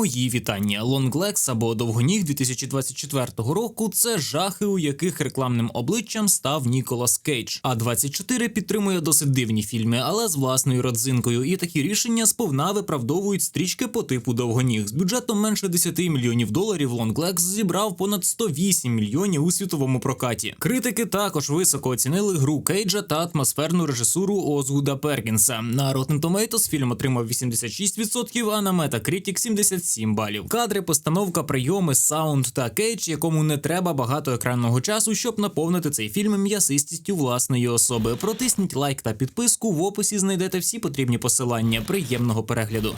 Мої вітання. Лонглекс або довгоніг 2024 року це жахи, у яких рекламним обличчям став Ніколас Кейдж. А 24 підтримує досить дивні фільми, але з власною родзинкою. І такі рішення сповна виправдовують стрічки по типу довгоніг. З бюджетом менше 10 мільйонів доларів Лонглекс зібрав понад 108 мільйонів у світовому прокаті. Критики також високо оцінили гру Кейджа та атмосферну режисуру Озгуда Перкінса. На Rotten Tomatoes фільм отримав 86%, а на Metacritic 77 балів. Кадри, постановка, прийоми, саунд та кейдж, якому не треба багато екранного часу, щоб наповнити цей фільм м'ясистістю власної особи. Протисніть лайк та підписку. В описі знайдете всі потрібні посилання. Приємного перегляду.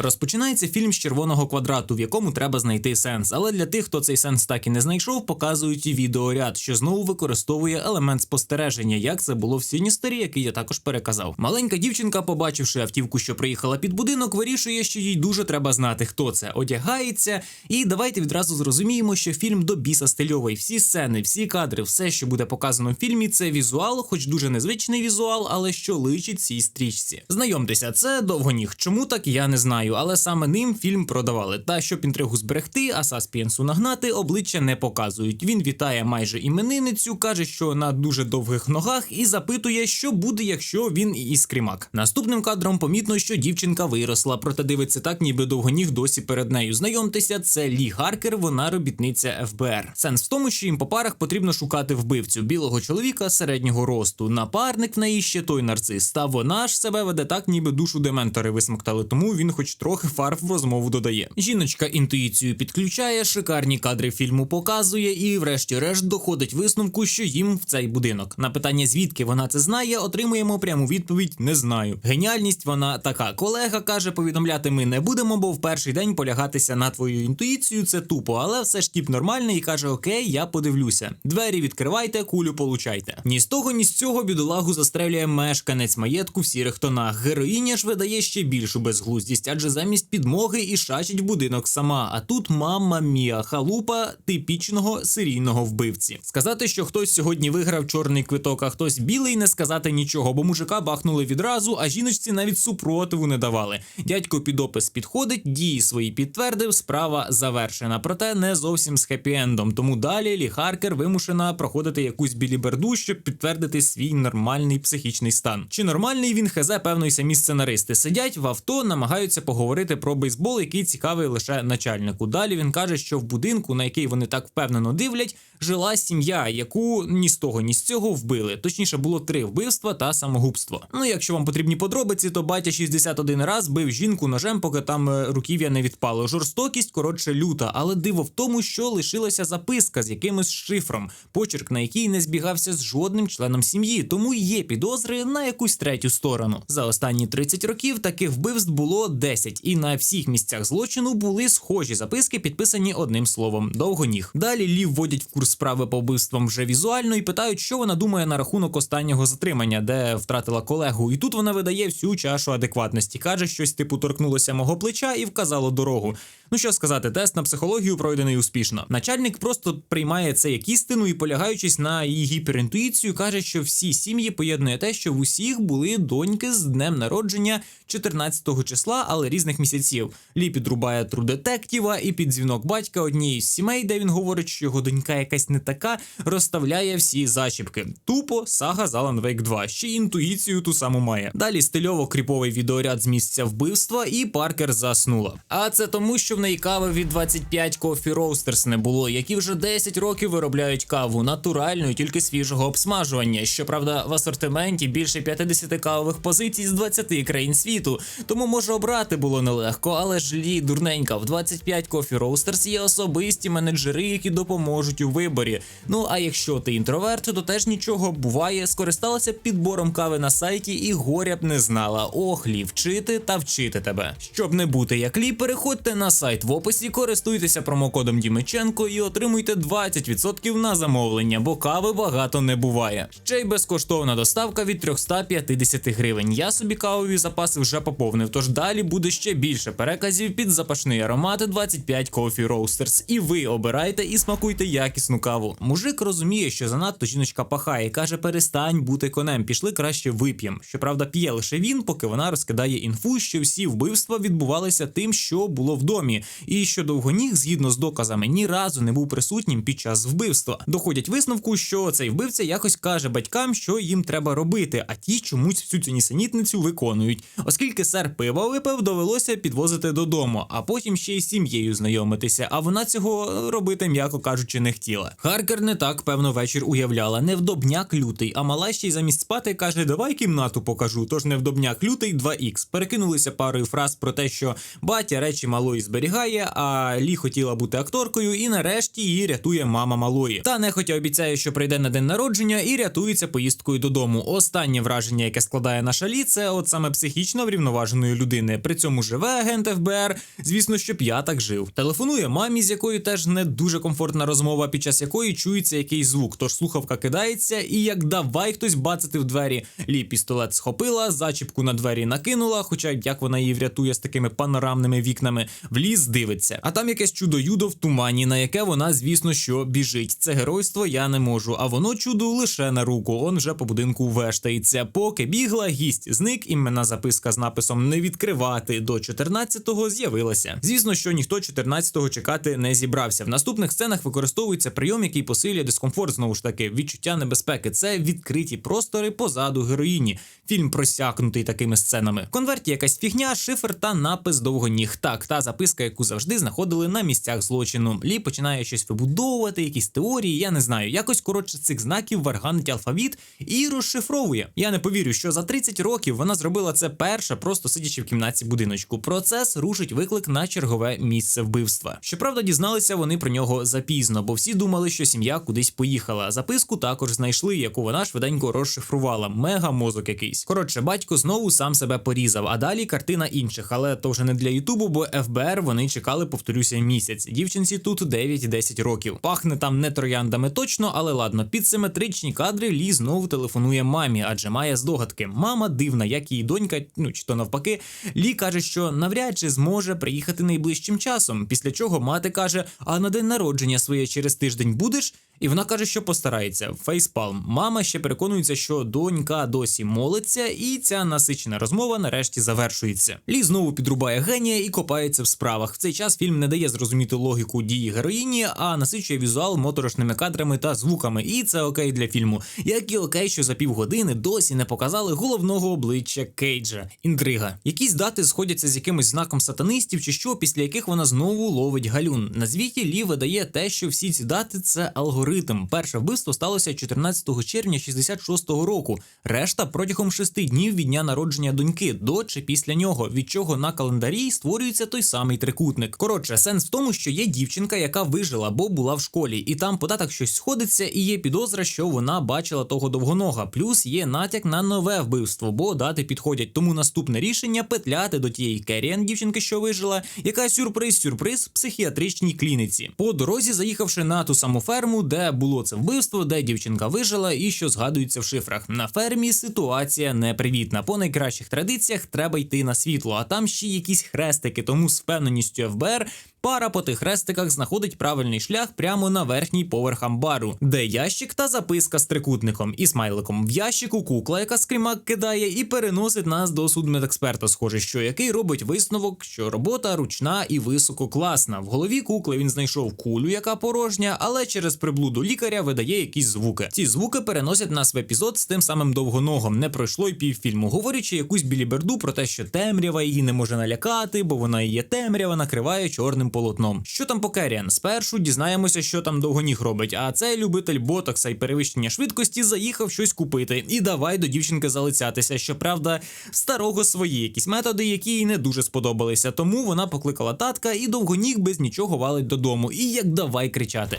Розпочинається фільм з червоного квадрату, в якому треба знайти сенс. Але для тих, хто цей сенс так і не знайшов, показують і відеоряд, що знову використовує елемент спостереження, як це було в Сіністері, який я також переказав. Маленька дівчинка, побачивши автівку, що приїхала під будинок, вирішує, що їй дуже треба знати, хто це одягається. І давайте відразу зрозуміємо, що фільм до біса стильовий. Всі сцени, всі кадри, все, що буде показано в фільмі, це візуал, хоч дуже незвичний візуал, але що личить цій стрічці. Знайомтеся, це довгоніг. Чому так я не знаю, але саме ним фільм продавали. Та щоб інтригу зберегти, а саспіенсу нагнати, обличчя не показують. Він вітає майже іменинницю, каже, що на дуже довгих ногах, і запитує, що буде, якщо він і скрімак. Наступним кадром помітно, що дівчинка виросла, проте дивиться так, ніби довгоніг досі перед нею. Знайомтеся, це Лі Гаркер, вона робітниця ФБР. Сенс в тому, що їм по парах потрібно шукати вбивцю білого чоловіка середнього росту. Напарник в неї ще той нарцис. Та вона ж себе веде так, ніби душу дементори висмоктали, тому він хоч трохи фарб в розмову додає. Жіночка інтуїцію підключає, шикарні кадри фільму показує, і, врешті-решт, доходить висновку, що їм в цей будинок. На питання, звідки вона це знає, отримуємо пряму відповідь: не знаю. Геніальність вона така. Колега каже, повідомляти ми не будемо, бо в перший день полягатися на твою інтуїцію це тупо, але все ж тіп нормальний і каже: Окей, я подивлюся. Двері відкривайте, кулю получайте. Ні з того, ні з цього бідолагу застрелює мешканець маєтку в сірих тонах. Героїня ж видає ще більшу безглуздість, адже замість підмоги і шачить в будинок сама. А тут мама мія халупа типічного серійного вбивці. Сказати, що хтось сьогодні виграв чорний квиток, а хтось білий, не сказати нічого, бо мужика бахнули відразу, а жіночці навіть супротиву не давали. Дядько під опис підходить, дії свої підтвердив, справа завершена. Проте не зовсім з хеппі-ендом. Тому далі Лі Харкер вимушена проходити якусь біліберду, щоб підтвердити свій нормальний психічний стан. Чи нормальний він хезе, певно, і самі сценаристи сидять в авто, намагаються поговорити про бейсбол, який цікавий лише начальнику. Далі він каже, що в будинку, на який вони так впевнено дивлять, жила сім'я, яку ні з того, ні з цього вбили. Точніше, було три вбивства та самогубство. Ну, якщо вам потрібні подробиці, то батя 61 раз бив жінку ножем, поки там е, руків'я не відпало. Жорстокість коротше люта, але диво в тому, що лишилася записка з якимось шифром, почерк на який не збігався з жодним членом сім'ї, тому є підозри на якусь третю сторону. За останні 30 років таких вбивств було 10, і на всіх місцях злочину були схожі записки, підписані одним словом довгоніг. Далі Лі вводять в курс справи по вбивствам вже візуально і питають, що вона думає на рахунок останнього затримання, де втратила колегу. І тут вона видає всю чашу адекватності. каже, щось типу торкнулося мого плеча і вказало дорогу. Ну що сказати, тест на психологію пройдений успішно. Начальник просто приймає це як істину і, полягаючись на її гіперінтуїцію, каже, що всі сім'ї поєднує те, що в усіх були доньки з днем народження 14-го числа, але різних місяців. Лі підрубає тру детектіва і під дзвінок батька однієї з сімей, де він говорить, що його донька якась не така, розставляє всі зачіпки. Тупо сага з Alan Wake 2, ще інтуїцію ту саму має. Далі стильово кріповий відеоряд з місця вбивства, і Паркер заснула. А це тому, що в неї кави від 25 Coffee Roasters не було, які вже 10 років виробляють каву натуральну, тільки свіжого обсмажування. Щоправда, в асортименті більше 50 кавових позицій з 20 країн світу, тому може обрати було нелегко, але ж лі дурненька. В 25 Coffee Roasters є особисті менеджери, які допоможуть у виборі. Ну а якщо ти інтроверт, то теж нічого буває. Скористалася підбором кави на сайті і горя б не знала. Ох, лі, вчити та вчити тебе. Щоб не бути як лі, переходьте на сайт в описі, користуйтеся промокодом Дімиченко і отримуйте 20% на замовлення, бо кави багато не буває. Ще й безкоштовна доставка від 350 гривень. Я собі кавові запаси вже поповнив, тож далі буде буде ще більше переказів під запашний аромат 25 Coffee Roasters. І ви обирайте і смакуйте якісну каву. Мужик розуміє, що занадто жіночка пахає, і каже: перестань бути конем, пішли краще вип'єм. Щоправда, п'є лише він, поки вона розкидає інфу, що всі вбивства відбувалися тим, що було в домі, і що довгоніг, згідно з доказами, ні разу не був присутнім під час вбивства. Доходять висновку, що цей вбивця якось каже батькам, що їм треба робити, а ті чомусь всю цю нісенітницю виконують. Оскільки сер пива випив, довелося підвозити додому, а потім ще й сім'єю знайомитися. А вона цього робити, м'яко кажучи, не хотіла. Харкер не так певно вечір уявляла. Невдобняк лютий, а мала ще й замість спати каже: Давай кімнату покажу. Тож невдобняк лютий 2х. Перекинулися парою фраз про те, що батя речі малої зберігає, а Лі хотіла бути акторкою, і нарешті її рятує мама малої. Та нехотя обіцяє, що прийде на день народження і рятується поїздкою додому. Останнє враження, яке складає наша Лі, це от саме психічно врівноваженої людини. При цьому живе агент ФБР. Звісно, щоб я так жив. Телефонує мамі, з якою теж не дуже комфортна розмова, під час якої чується якийсь звук. Тож слухавка кидається, і як давай хтось бацати в двері. Лі пістолет схопила, зачіпку на двері накинула. Хоча як вона її врятує з такими панорамними вікнами, вліз дивиться. А там якесь чудо юдо в тумані, на яке вона, звісно, що біжить. Це геройство я не можу. А воно чудо лише на руку. Он вже по будинку вештається. Поки бігла, гість зник. Іменна записка з написом не відкривати до 14-го з'явилася. Звісно, що ніхто 14-го чекати не зібрався. В наступних сценах використовується прийом, який посилює дискомфорт. Знову ж таки, відчуття небезпеки. Це відкриті простори позаду героїні. Фільм просякнутий такими сценами. В конверті якась фігня, шифр та напис довгоніг. Так, та записка, яку завжди знаходили на місцях злочину. Лі починає щось вибудовувати, якісь теорії. Я не знаю. Якось коротше цих знаків варганить алфавіт і розшифровує. Я не повірю, що за 30 років вона зробила це перша, просто сидячи в кімнаті будиночку. Процес рушить виклик на чергове місце вбивства. Щоправда, дізналися вони про нього запізно, бо всі думали, що сім'я кудись поїхала. Записку також знайшли, яку вона швиденько розшифрувала. Мега мозок якийсь. Коротше, батько знову сам себе порізав. А далі картина інших, але то вже не для Ютубу, бо ФБР вони чекали, повторюся, місяць. Дівчинці тут 9-10 років. Пахне там не трояндами точно, але ладно. Під симетричні кадри Лі знову телефонує мамі, адже має здогадки. Мама дивна, як її донька, ну чи то навпаки. Лі каже, що навряд чи зможе приїхати найближчим часом. Після чого мати каже: А на день народження своє через тиждень будеш? І вона каже, що постарається. Фейспалм. Мама ще переконується, що донька досі молиться, і ця насичена розмова нарешті завершується. Лі знову підрубає генія і копається в справах. В цей час фільм не дає зрозуміти логіку дії героїні, а насичує візуал моторошними кадрами та звуками. І це окей для фільму. Як і окей, що за півгодини досі не показали головного обличчя Кейджа. Інтрига. Якісь дати сходяться з якимось знаком сатанистів, чи що, після яких вона знову ловить галюн. На звіті Лі видає те, що всі ці дати це алгоритм. Перше вбивство сталося 14 червня 66-го року. Решта протягом шести днів від дня народження доньки, до чи після нього, від чого на календарі створюється той самий трикутник. Коротше, сенс в тому, що є дівчинка, яка вижила, бо була в школі, і там податок щось сходиться, і є підозра, що вона бачила того довгонога. Плюс є натяк на нове вбивство, бо дати підходять. Тому наступне рішення петляти до тієї Керріан, дівчинки, що вижила, яка сюрприз-сюрприз в психіатричній клініці. По дорозі, заїхавши на ту саму ферму, де було це вбивство, де дівчинка вижила, і що згадується в шифрах. На фермі ситуація непривітна. По найкращих традиціях треба йти на світло, а там ще якісь хрестики. Тому з впевненістю ФБР Пара по тих хрестиках знаходить правильний шлях прямо на верхній поверх амбару, де ящик та записка з трикутником і смайликом. В ящику кукла, яка скрімак кидає, і переносить нас до судмедексперта, схоже, що який робить висновок, що робота ручна і висококласна. В голові кукли він знайшов кулю, яка порожня, але через приблуду лікаря видає якісь звуки. Ці звуки переносять нас в епізод з тим самим довгоногом. Не пройшло й півфільму, говорячи якусь біліберду про те, що темрява її не може налякати, бо вона і є темрява, накриває чорним полотном. Що там по Керріан? Спершу дізнаємося, що там довгоніг робить. А цей любитель ботокса і перевищення швидкості заїхав щось купити. І давай до дівчинки залицятися. Щоправда, старого свої якісь методи, які їй не дуже сподобалися. Тому вона покликала татка і довгоніг без нічого валить додому. І як давай кричати.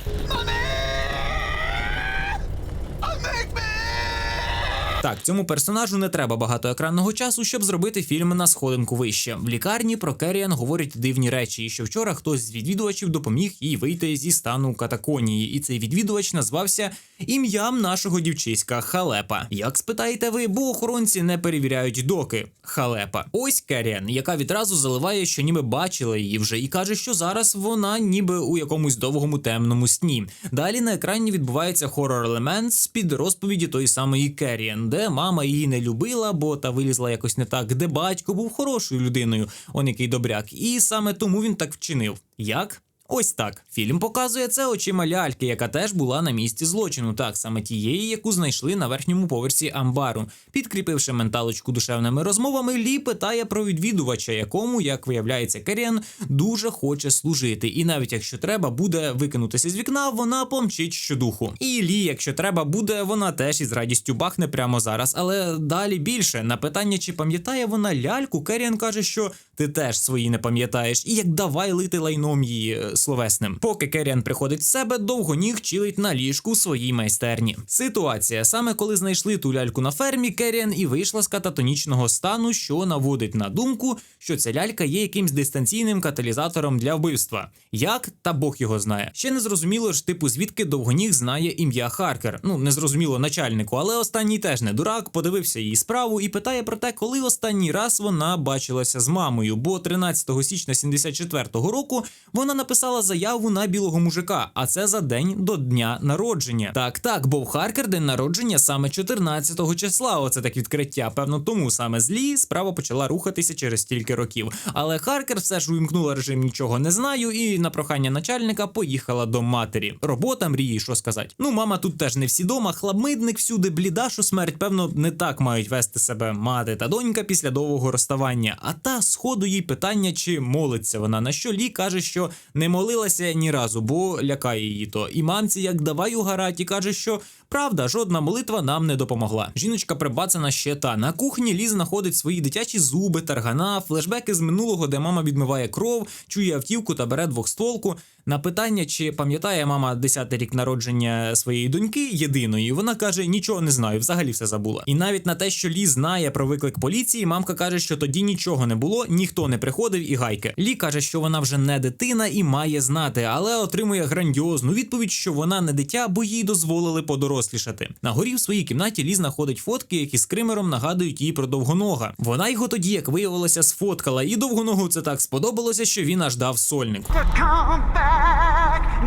Так, цьому персонажу не треба багато екранного часу, щоб зробити фільм на сходинку вище. В лікарні про Керріан говорять дивні речі, і що вчора хтось з відвідувачів допоміг їй вийти зі стану катаконії, і цей відвідувач назвався ім'ям нашого дівчиська Халепа. Як спитаєте ви, бо охоронці не перевіряють доки Халепа. Ось Керріан, яка відразу заливає, що ніби бачила її вже, і каже, що зараз вона ніби у якомусь довгому темному сні. Далі на екрані відбувається хорор елемент з під розповіді тої самої Керріан, де мама її не любила, бо та вилізла якось не так, де батько був хорошою людиною, он який добряк, і саме тому він так вчинив. Як? Ось так. Фільм показує це очима ляльки, яка теж була на місці злочину, так саме тієї, яку знайшли на верхньому поверсі амбару. Підкріпивши менталочку душевними розмовами, Лі питає про відвідувача, якому, як виявляється, Керіан дуже хоче служити. І навіть якщо треба буде викинутися з вікна, вона помчить щодуху. І Лі, якщо треба буде, вона теж із радістю бахне прямо зараз. Але далі більше на питання, чи пам'ятає вона ляльку, Керіан каже, що ти теж свої не пам'ятаєш, і як давай лити лайном її словесним. Поки Керіан приходить в себе, довгоніг чилить на ліжку в своїй майстерні. Ситуація саме коли знайшли ту ляльку на фермі, Керіан і вийшла з кататонічного стану, що наводить на думку, що ця лялька є якимсь дистанційним каталізатором для вбивства. Як та Бог його знає. Ще не зрозуміло ж, типу, звідки довгоніг знає ім'я Харкер. Ну не зрозуміло начальнику, але останній теж не дурак, подивився її справу і питає про те, коли останній раз вона бачилася з мамою. Бо 13 січня 74-го року вона написала заяву на білого мужика, а це за день до дня народження. Так, так, бо в Харкер день народження саме 14-го числа. Оце так відкриття. Певно, тому саме злі справа почала рухатися через стільки років. Але Харкер все ж увімкнула режим нічого не знаю, і на прохання начальника поїхала до матері. Робота мрії, що сказати. Ну, мама тут теж не всі дома, хламидник всюди, бліда, що смерть, певно, не так мають вести себе мати та донька після довгого розставання. А та сходу їй питання, чи молиться вона. На що Лі каже, що не молилася ні разу, бо лякає її то. І мамці як давай угарать, і каже, що правда, жодна молитва нам не допомогла. Жіночка прибацана ще та на кухні Лі знаходить свої дитячі зуби, таргана, флешбеки з минулого, де мама відмиває кров, чує автівку та бере двохстволку. На питання, чи пам'ятає мама 10-й рік народження своєї доньки єдиної, вона каже: нічого не знаю, взагалі все забула. І навіть на те, що Лі знає про виклик поліції, мамка каже, що тоді нічого не було, ніхто не приходив і гайки. Лі каже, що вона вже не дитина і має знати, але отримує грандіозну відповідь, що вона не дитя, бо їй дозволили подорослішати. На горі в своїй кімнаті Лі знаходить фотки, які з кримером нагадують їй про довгонога. Вона його тоді, як виявилося, сфоткала, і довгоногу це так сподобалося, що він аж дав сольник.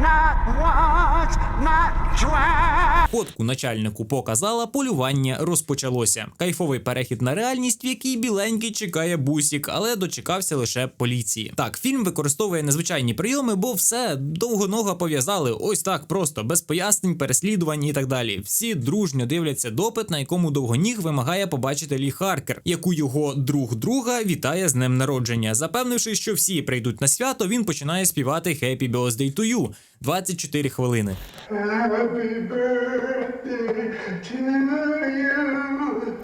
not once, not twice. Фотку начальнику показала, полювання розпочалося. Кайфовий перехід на реальність, в якій біленький чекає бусік, але дочекався лише поліції. Так, фільм використовує незвичайні прийоми, бо все довгонога пов'язали. Ось так просто, без пояснень, переслідувань і так далі. Всі дружньо дивляться допит, на якому довгоніг вимагає побачити Лі Харкер, яку його друг друга вітає з днем народження. Запевнивши, що всі прийдуть на свято, він починає співати «Happy Birthday to you» 24 хвилини.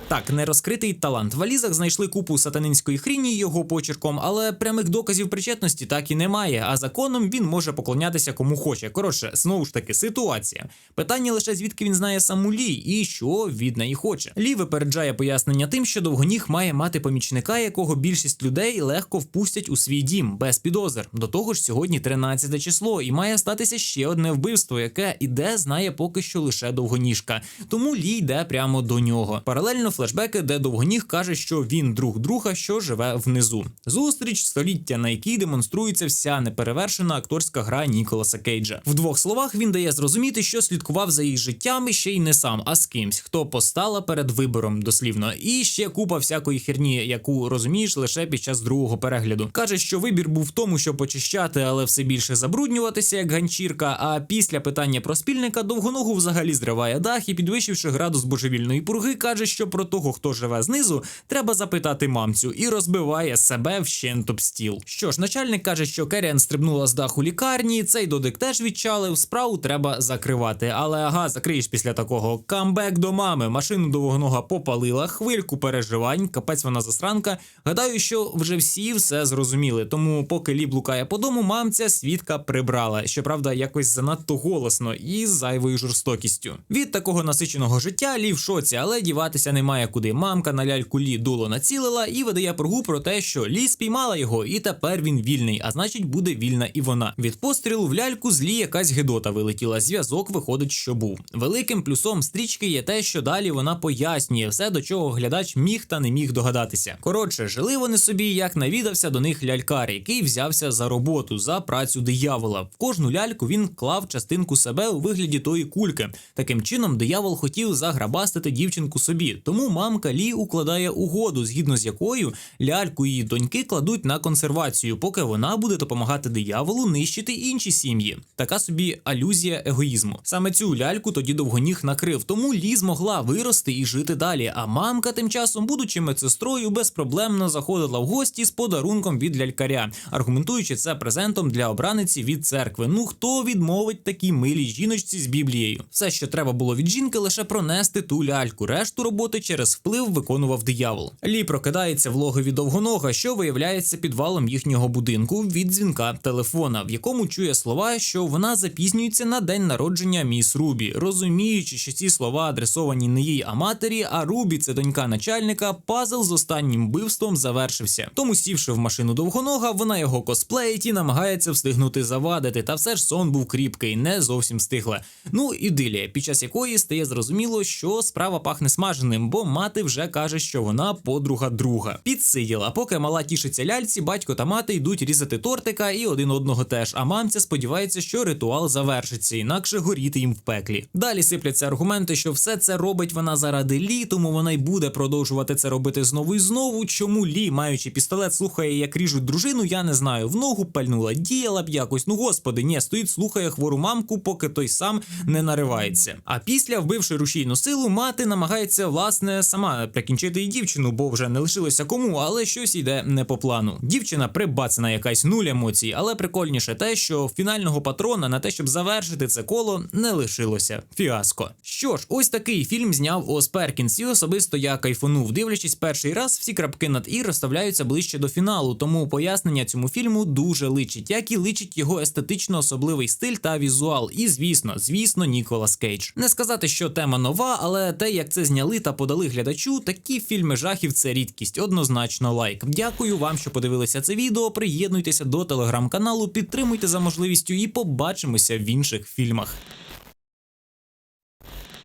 Так, нерозкритий талант. В валізах знайшли купу сатанинської хріні його почерком, але прямих доказів причетності так і немає. А законом він може поклонятися кому хоче. Коротше, знову ж таки, ситуація. Питання лише звідки він знає саму Лі і що від неї хоче. Лі випереджає пояснення тим, що довгоніг має мати помічника, якого більшість людей легко впустять у свій дім без підозр. До того ж, сьогодні 13 число, і має статися ще одне вбивство, яке іде, знає поки що лише довгоніжка. Тому Лі йде прямо до нього. Паралельно флешбеки, де довгоніг каже, що він друг друга, що живе внизу. Зустріч століття, на якій демонструється вся неперевершена акторська гра Ніколаса Кейджа. В двох словах він дає зрозуміти, що слідкував за їх життям і ще й не сам, а з кимсь, хто постала перед вибором дослівно. І ще купа всякої херні, яку розумієш лише під час другого перегляду. Каже, що вибір був в тому, щоб очищати, але все більше забруднюватися, як ганчірка. А після питання про спільника довгоногу взагалі зриває дах і, підвищивши градус божевільної пурги, каже, що про того, хто живе знизу, треба запитати мамцю і розбиває себе вщент об стіл. Що ж, начальник каже, що Керіан стрибнула з даху лікарні, цей додик теж відчалив. Справу треба закривати. Але ага, закриєш після такого. Камбек до мами. Машину довгонога попалила, хвильку переживань, капець вона засранка. Гадаю, що вже всі все зрозуміли. Тому, поки Лі блукає по дому, мамця свідка прибрала. Щоправда, щоправда, якось занадто голосно і з зайвою жорстокістю. Від такого насиченого життя Лі в шоці, але діватися немає куди. Мамка на ляльку Лі дуло націлила і видає пергу про те, що Лі спіймала його, і тепер він вільний, а значить буде вільна і вона. Від пострілу в ляльку з Лі якась гедота вилетіла. Зв'язок виходить, що був. Великим плюсом стрічки є те, що далі вона пояснює все, до чого глядач міг та не міг догадатися. Коротше, жили вони собі, як навідався до них лялькар, який взявся за роботу, за працю диявола. В кожну ляльку він клав частинку себе у вигляді тої кульки. Таким чином, диявол хотів заграбастити дівчинку собі. Тому мамка Лі укладає угоду, згідно з якою ляльку її доньки кладуть на консервацію, поки вона буде допомагати дияволу нищити інші сім'ї. Така собі алюзія егоїзму. Саме цю ляльку тоді довгоніг накрив, тому Лі змогла вирости і жити далі. А мамка тим часом, будучи медсестрою, безпроблемно заходила в гості з подарунком від лялькаря, аргументуючи це презентом для обраниці від церкви. Ну хто відмовить такій милій жіночці з Біблією? Все, що треба було від жінки, лише пронести ту ляльку. Решту роботи через вплив виконував диявол. Лі прокидається в логові довгонога, що виявляється підвалом їхнього будинку від дзвінка телефона, в якому чує слова, що вона запізнюється на день народження міс Рубі, розуміючи, що ці слова адресовані не їй, а матері, а Рубі це донька начальника. Пазл з останнім вбивством завершився. Тому, сівши в машину довгонога, вона його косплеїть і намагається встигнути завадити. Та все ж сон був кріпкий, не зовсім встигла. Ну ідилія, під час якої стає зрозуміло, що справа пахне смаженим, бо мати вже каже, що вона подруга друга. Підсиділа, поки мала тішиться ляльці, батько та мати йдуть різати тортика і один одного теж. А мамця сподівається, що ритуал завершиться, інакше горіти їм в пеклі. Далі сипляться аргументи, що все це робить вона заради лі, тому вона й буде продовжувати це робити знову і знову. Чому лі, маючи пістолет, слухає, як ріжуть дружину, я не знаю. В ногу пальнула, діяла б якось. Ну господи, ні, стоїть, слухає хвору мамку, поки той сам не наривається. А після, вбивши рушійну силу, мати намагається власне сама прикінчити і дівчину, бо вже не лишилося кому, але щось йде не по плану. Дівчина прибацана якась нуль емоцій, але прикольніше те, що фінального патрона на те, щоб завершити це коло, не лишилося. Фіаско. Що ж, ось такий фільм зняв Ос Перкінс, і особисто я кайфанув. Дивлячись перший раз, всі крапки над і розставляються ближче до фіналу, тому пояснення цьому фільму дуже личить, як і личить його естетично особливий стиль та візуал. І звісно, звісно, Ніколас Кейдж. Не сказати, що тема нова, але те, як це зняли та подали глядачу, такі фільми жахів це рідкість. Однозначно лайк. Дякую вам, що подивилися це відео. Приєднуйтеся до телеграм-каналу, підтримуйте за можливістю і побачимося в інших фільмах.